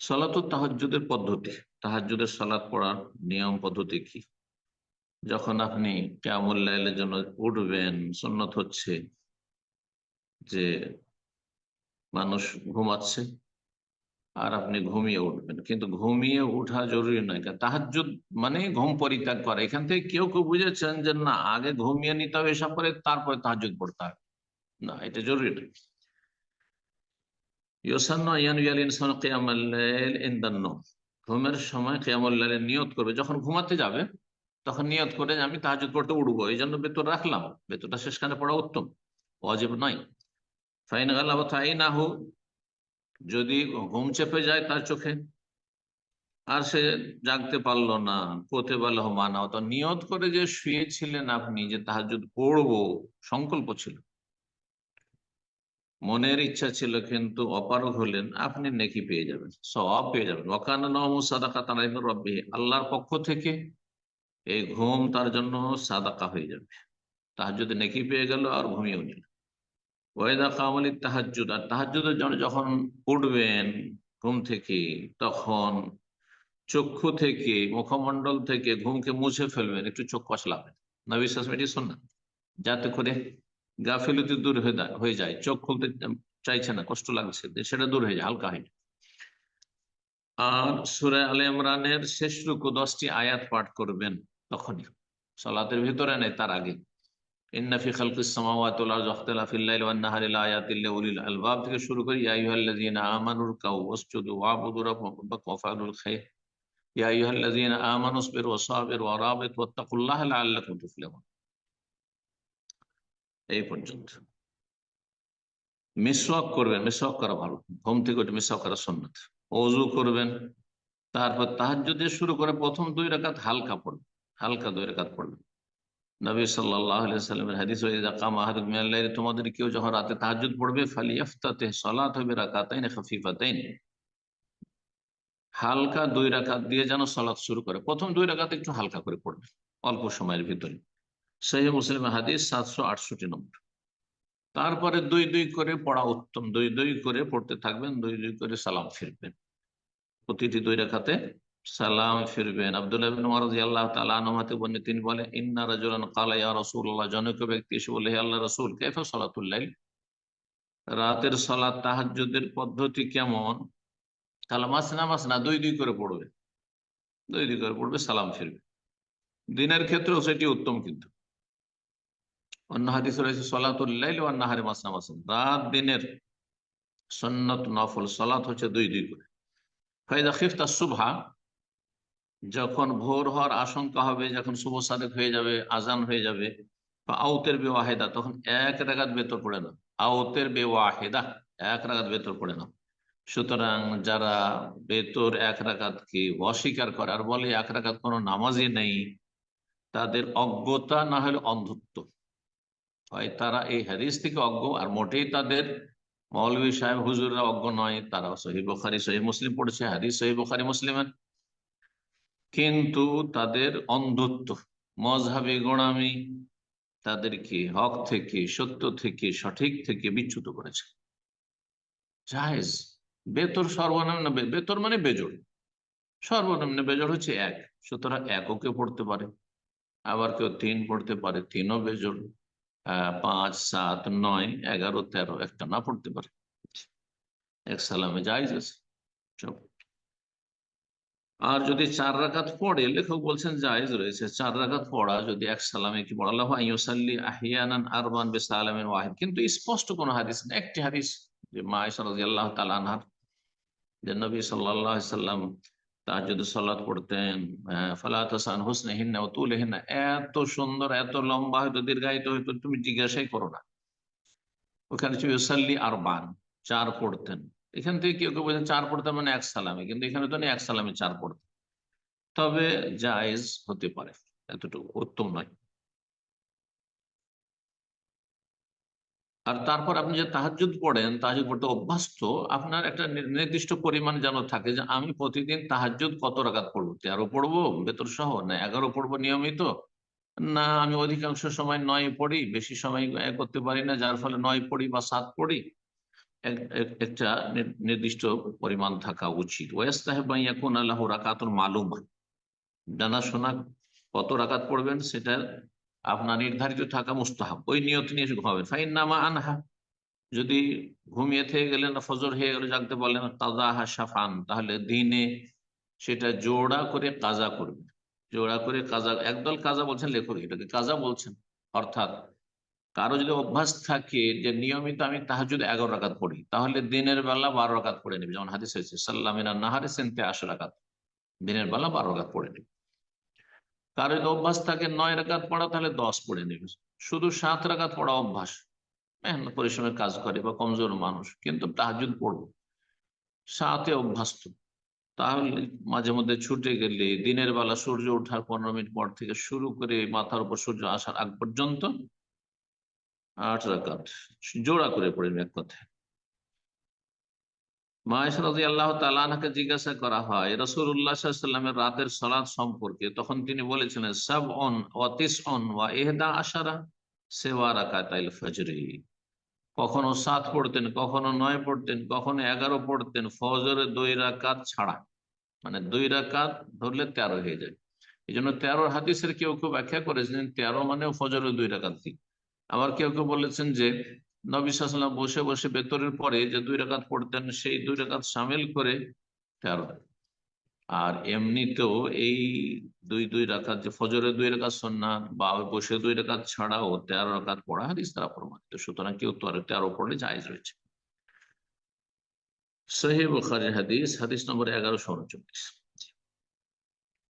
সলাত তাহাজুদের পদ্ধতি। তাহাজুদের সালাত পড়ার নিয়ম পদ্ধতি কি? যখন আপনি কেমুল্লাইলের জন্য উঠবেন সন্ন্যত হচ্ছে যে মানুষ ঘুমাচ্ছে আর আপনি ঘুমিয়ে উঠবেন। কিন্তু ঘুমিয়ে উঠা জরুরি নয় তাহাজুদ মানে ঘুম পরিত্যাগ করা। এখান থেকে কেউ কেউ বুঝেছেন যে না, আগে ঘুমিয়ে নিতে হবে, এসব করে তারপরে তাহাজুদ পড়তে হবে। না, এটা জরুরি নয়। ঘুমের সময় কেয়ামুল্লাইলের নিয়ত করবে। যখন ঘুমাতে যাবে, তখন নিয়ত করে আমি তাহাজুদ পড়তে উঠবো। এই জন্য বেতর রাখলাম। বেতরটা শেষখানে পড়া উত্তম। অজীব নয়। ফাইন গাল্লাহ তাই না হোক যদি ঘুম চেপে যায় তার চোখে, আর সে জাগতে পারল না পোতে পারল মানা তো নিয়ত করে যে শুয়েছিলেন আপনি, যে তাহাজুদ পড়ব সংকল্প ছিল। মনের ইচ্ছা ছিল কিন্তু অপারগ হলেন, আপনি নেকি পেয়ে যাবেন সব পেয়ে যাবেন। রব্বি, আল্লাহর পক্ষ থেকে এই ঘুম তার জন্য সাদাকা হয়ে যাবে। তাহার যদি নেকি পেয়ে গেল আর ঘুমিয়েও নিল। ওয়েদা কামলি তাহাজুদ আর তাহাজুদের জন্য যখন উঠবেন ঘুম থেকে, তখন চক্ষু থেকে মুখমন্ডল থেকে ঘুমকে মুছে ফেলবেন, একটু চোখ কষলাবেন না বিশ্বাস এটি শোন না যাতে করে গাফিলতি দূর হয়ে যায় চোখ খুলতে চাইছে না, কষ্ট লাগছে সেটা দূর হয়ে যায়, হালকা হয়ে আর সুরে আলে ইমরানের শেষ রুকু দশটি আয়াত পাঠ করবেন তখনই। সলাতের ভিতরে নেই, তার আগে। তুফলিহুন। এই পর্যন্ত। মিসওয়াক করবেন, মিসওয়াক করা ভালো। ঘুম থেকে ওঠে মিসওয়াক করা সন্ন্যত অজু করবেন, তারপর তাহাজ্জুদের শুরু করে প্রথম দুই রাকাত হালকা পড়বেন, হালকা দুই রাকাত পড়বেন। নবী সাল্লামের হাদিস তোমাদের কেউ যখন রাতে তাহাজুদ পড়বে ফালিয়াফতাতে সলাত হবে রাকাতাইন খাফিফাতাইন। হালকা দুই রাকাত দিয়ে যেন সলাৎ শুরু করে। প্রথম দুই রাকাত একটু হালকা করে পড়বে অল্প সময়ের ভিতরে। সেই মুসলিম হাদিস সাতশো আটষট্টি নম্বর। তারপরে দুই দুই করে পড়া উত্তম। দুই দুই করে পড়তে থাকবেন, দুই দুই করে সালাম ফিরবেন। প্রতিটি দুই রেখাতে সালাম ফিরবেন। আব্দুল্লাহ বলে তিনি বলে ইন্না রাজুলান কালা ইয়া জনক ব্যক্তি এসে বলে, হে আল্লাহ রসুল কেফা সালাতুল্লাহ রাতের সালাত তাহাজুদের পদ্ধতি কেমন? তাহলে মাসনা মাসনা দুই দুই করে পড়বে। দুই দুই করে পড়বে, সালাম ফিরবে। দিনের ক্ষেত্রেও সেটি উত্তম কিন্তু। অন্য হাদিস রয়েছে সলাতুল্লাহ নাহারে মাসনা রাত দিনের সন্নত নফল সলাত হচ্ছে দুই দুই করে। ফাইদা খিফতা সুভা যখন ভোর হওয়ার আশঙ্কা হবে, যখন শুভ সাদেক হয়ে যাবে, আজান হয়ে যাবে, বা আউতের বেওয়াহেদা তখন এক রাগাত বেতর পড়ে না আউতের বেওয়াহেদা এক রাগাত বেতর পড়ে না সুতরাং যারা বেতর এক রাগাতকে অস্বীকার করে, আর বলে এক রাগাত কোনো নামাজই নেই, তাদের অজ্ঞতা না হলে অন্ধত্ব। হয়, তারা এই হাদিস থেকে অজ্ঞ, আর মোটেই তাদের মৌলভী সাহেব, হুজুররা অজ্ঞ নয় তারা সহি বখারি, সহি মুসলিম পড়েছে, হাদিস সহি বখারি, মুসলিমের। কিন্তু তাদের অন্ধত্ব, মজহাবি গোড়ামি তাদেরকে হক থেকে, সত্য থেকে, সঠিক থেকে বিচ্যুত করেছে। জাহেজ বেতর সর্বনিম্ন বেতর মানে বেজোড়। সর্বনিম্ন বেজোড় হচ্ছে এক, সুতরাং এককে পড়তে পারে, আবার কেউ তিন পড়তে পারে, তিনও বেজোড়। পাঁচ, সাত, নয়, এগারো, তেরো, একটা না পড়তে পারে। এক সালামে যাই আছে। আর যদি চার রাকাত পড়ে, লেখক বলছেন জায়েজ রয়েছে। চার রাকাত পড়া যদি এক সালামে কি পড়ালা হয় ইউসাল্লি আরবান বে কিন্তু স্পষ্ট কোন হাদিস না, একটি হাদিস যে মা আল্লাহ তালানহার যে নবী সাল্লাহ সাল্লাম তার যদি পড়তেন ফলাত হাসান হোসনে হিন্না ও তুলে হিন্না এত সুন্দর, এত লম্বা হয়তো দীর্ঘায়িত হয়তো তুমি জিজ্ঞাসাই করো না। ওখানে ছিল ইউসাল্লি আরবান, চার পড়তেন। এখান থেকে কেউ কেউ বলছেন চার পড়তেন মানে এক সালামে, কিন্তু এখানে তো এক সালামে চার পড়তেন তবে জায়েজ হতে পারে, এতটুকু, উত্তম নয়। আর তারপর আপনি যে তাহাজুদ পড়েন তাহাজুদ পড়তে অভ্যস্ত, আপনার একটা নির্দিষ্ট পরিমাণ যেন থাকে যে আমি প্রতিদিন তাহাজুদ কত রাগাত পড়ব? তেরো পড়ব বেতর সহ না এগারো পড়ব নিয়মিত? না, আমি অধিকাংশ সময় নয় পড়ি, বেশি সময় করতে পারি না, যার ফলে নয় পড়ি বা সাত পড়ি। এক- এক- একটা নির্দিষ্ট পরিমাণ থাকা উচিত। ওয়াস্তাহেবাইয়াকুন আল্লাহ রাকাতুল মালুম। জানাশোনা কত রাকাত পড়বেন সেটা আপনার নির্ধারিত থাকা মুস্তাহাব, ওই নিয়ত নিয়ে ঘুমাবেন। ফাইন নামা আনহা, যদি ঘুমিয়ে থেকে গেলেন ফজর হয়ে গেলে জানতে বললেন কাজা হাসাফান তাহলে দিনে সেটা জোড়া করে কাজা করবে জোড়া করে কাজা, একদল কাজা বলছেন, লেখক এটাকে কাজা বলছেন। অর্থাৎ কারও যদি অভ্যাস থাকে যে নিয়মিত আমি তাহাজুদ এগারো রাকাত পড়ি, তাহলে দিনের বেলা বারো রাকাত পড়ে নেবে। যেমন হাদিস হয়েছে, সাল্লামিনা নাহারে সেনতে আশো রাকাত। দিনের বেলা বারো রাকাত পড়ে নেবে। কারও যদি অভ্যাস থাকে নয় রাকাত পড়া তাহলে দশ পড়ে নেবে। শুধু সাত রাকাত পড়া অভ্যাস। মেহনত পরিশ্রমের কাজ করে বা কমজোর মানুষ, কিন্তু তাহাজুদ পড়ব। সাথে অভ্যস্ত। তাহলে মাঝে মধ্যে ছুটে গেলে দিনের বেলা সূর্য ওঠার পনেরো মিনিট পর থেকে শুরু করে মাথার উপর সূর্য আসার আগ পর্যন্ত আট রাকাত জোড়া করে পড়েন এক কথায়। জিজ্ঞাসা করা হয় রসুল্লাহ সাল্লামের রাতের সালাদ সম্পর্কে। তখন তিনি বলেছিলেন সাব অন ওয়াতিস অন ওয়া এহদা আশারা কখনো সাত পড়তেন, কখনো নয় পড়তেন, কখনো এগারো পড়তেন ফজরে দুই রাকাত ছাড়া। মানে দুই রাকাত ধরলে তেরো হয়ে যায়। এই জন্য তেরো হাদিসের কেউ কেউ ব্যাখ্যা করেছেন, তেরো মানে ফজরে দুই রাকাত দিক আবার কেউ কেউ বলেছেন যে নবী সাল্লাম বসে বসে বেতরের পরে যে দুই রাকাত পড়তেন, সেই দুই রাকাত সামিল করে তেরো আর এমনিতেও এই দুই দুই রাকাত যে ফজরের দুই রাকাত সন্ন্যাত বা বসে দুই রাকাত ছাড়াও তেরো রাকাত পড়া হাদিস তারা প্রমাণিত। সুতরাং কেউ তো আর তেরো পড়লে জায়জ রয়েছে। সহি হাদিস হাদিস নম্বর এগারোশো উনচল্লিশ।